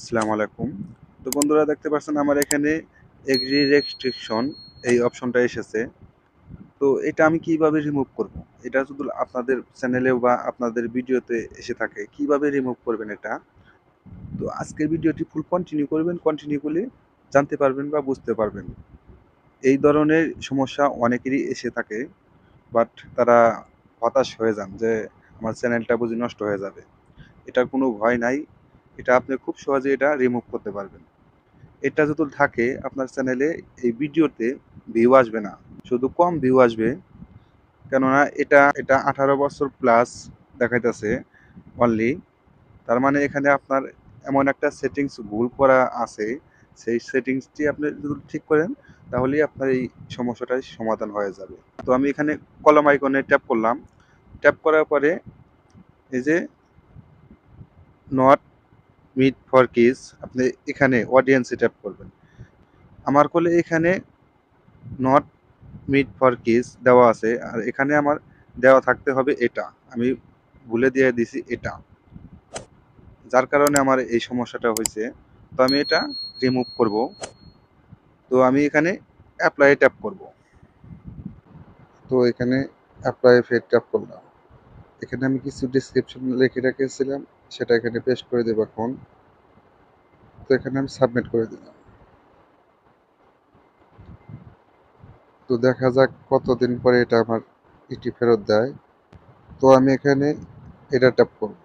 আসসালামু আলাইকুম। তো বন্ধুরা, দেখতে পাচ্ছেন আমার এখানে এগ্রি রেস্ট্রিকশন এই অপশনটা এসেছে। তো এটা আমি কীভাবে রিমুভ করব? এটা শুধু আপনাদের চ্যানেলেও বা আপনাদের ভিডিওতে এসে থাকে, কীভাবে রিমুভ করবেন এটা? তো আজকের ভিডিওটি ফুল কন্টিনিউ করবেন কন্টিনিউ করলে জানতে পারবেন বা বুঝতে পারবেন। এই ধরনের সমস্যা অনেকেরই এসে থাকে বাট তারা হতাশ হয়ে যান যে আমার চ্যানেলটা বুঝি নষ্ট হয়ে যাবে। এটার কোনো ভয় নাই। এটা আপনি খুব সহজে এটা রিমুভ করতে পারবেন। এটা যদি থাকে, আপনার চ্যানেলে এই ভিডিওতে ভিউ আসবে না। শুধু কম ভিউ আসবে। কেননা এটা এটা আঠারো বছর প্লাস দেখাইতেছে অনলি তার মানে এখানে আপনার এমন একটা সেটিংস ভুল করা আছে। সেই সেটিংসটি আপনি যদি ঠিক করেন, তাহলেই আপনার এই সমস্যাটার সমাধান হয়ে যাবে। তো আমি এখানে কলম আইকনে ট্যাপ করলাম। ট্যাপ করার পরে এই যে নট মিট ফর কিস আপনি এখানে অডিয়েন্সে ট্যাপ করবেন। আমার কোলে এখানে নট মিট ফর কিস দেওয়া আছে, আর এখানে আমার দেওয়া থাকতে হবে এটা। আমি ভুলে দিয়ে দিছি এটা। যার কারণে আমার এই সমস্যাটা হয়েছে। তো আমি এটা রিমুভ করব। তো আমি এখানে অ্যাপ্লাই ট্যাপ করব। তো এখানে অ্যাপ্লাই ফের ট্যাপ করলাম। এখানে আমি কিছু ডিসক্রিপশন লিখে রেখেছিলাম, সেটা এখানে পেস্ট করে দেবো এখন। তো এখানে আমি সাবমিট করে দিলাম। তো দেখা যাক কতদিন পরে এটা আমার ইটি ফেরত দেয়। তো আমি এখানে এটা ট্যাপ করব।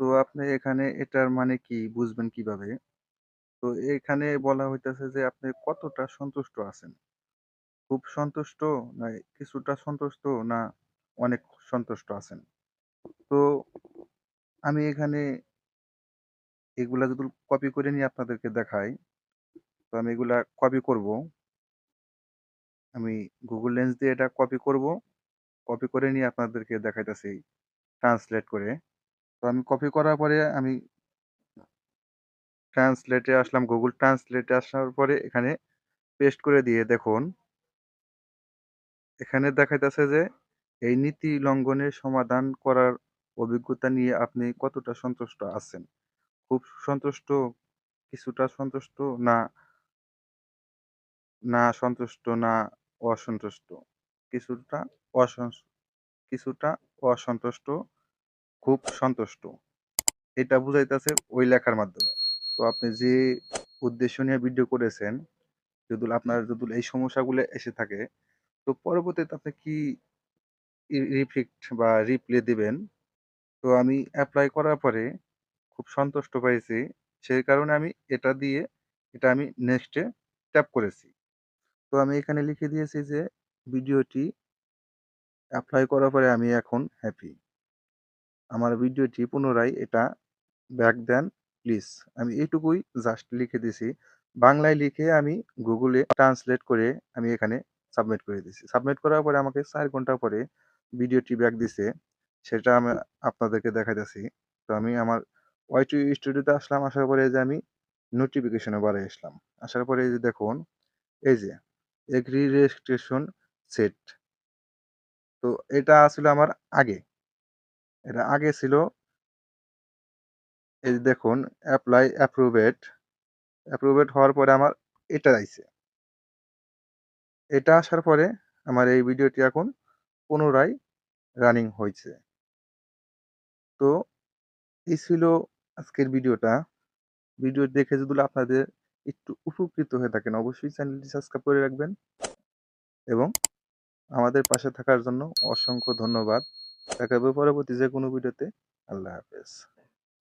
তো আপনি এখানে এটার মানে কি বুঝবেন কীভাবে? তো এখানে বলা হইতেছে যে আপনি কতটা সন্তুষ্ট আছেন? খুব সন্তুষ্ট না, কিছুটা সন্তুষ্ট না অনেক সন্তুষ্ট আছেন। তো আমি এখানে এগুলা যদি কপি করে নিয়ে আপনাদেরকে দেখাই, তো আমি এগুলা কপি করব। আমি গুগল লেন্স দিয়ে এটা কপি করব। কপি করে নিয়ে আপনাদেরকে দেখাইতেছি ট্রান্সলেট করে। তো আমি কপি করার পরে আমি ট্রান্সলেটে আসলাম গুগল ট্রান্সলেটে আসার পরে এখানে পেস্ট করে দিয়ে দেখুন। এখানে দেখাইতেছে যে এই নীতি লঙ্ঘনের সমাধান করার অভিজ্ঞতা নিয়ে আপনি কতটা সন্তুষ্ট আছেন? খুব সন্তুষ্ট? কিছুটা সন্তুষ্ট না না সন্তুষ্ট না অসন্তুষ্ট? কিছুটা অসন্ত কিছুটা অসন্তুষ্ট, খুব সন্তুষ্ট। এটা বুঝাইতেছে ওই লেখার মাধ্যমে। তো আপনি যে উদ্দেশ্য নিয়ে ভিডিও করেছেন যদি আপনার যদি এই সমস্যাগুলো এসে থাকে, তো পরবর্তীতে আপনি কি রিফ্লেক্ট বা রিপ্লে দিবেন। তো আমি অ্যাপ্লাই করার পরে খুব সন্তুষ্ট পেয়েছি সেই কারণে আমি এটা দিয়ে এটা আমি নেক্সটে ট্যাপ করেছি। তো আমি এখানে লিখে দিয়েছি যে ভিডিওটি অ্যাপ্লাই করার পরে আমি এখন হ্যাপি আমার ভিডিওটি পুনরায় এটা ব্যাক দেন প্লিজ আমি এইটুকুই জাস্ট লিখে দিছি। বাংলায় লিখে আমি গুগলে ট্রান্সলেট করে আমি এখানে সাবমিট করে দিছি। সাবমিট করার পরে আমাকে চার ঘণ্টা পরে ভিডিওটি ব্যাক দিছে, সেটা আমি আপনাদেরকে দেখাইতেছি। তো আমি আমার ওয়াইটি স্টুডিওতে আসলাম, আসার পরে যে আমি নোটিফিকেশনে বারে আসলাম। আসার পরে যে দেখুন, এই যে এগ্রি রেজিস্ট্রেশন সেট তো এটা আসলে আমার আগে। এটা আগে ছিল, এই দেখুন অ্যাপ্লাই অ্যাপ্রুভেড অ্যাপ্রুভেড হওয়ার পরে আমার এটা আইছে। এটা আসার পরে আমার এই ভিডিওটি এখন পুনরায় রানিং হয়েছে তো এই ছিল আজকের ভিডিওটা। ভিডিও দেখে যদি আপনাদের একটু উপকৃত হয়ে থাকেন, অবশ্যই চ্যানেলটি সাবস্ক্রাইব করে রাখবেন এবং আমাদের পাশে থাকার জন্য অসংখ্য ধন্যবাদ। দেখা হবে পরবর্তী যে কোনো ভিডিওতে। আল্লাহ হাফেজ।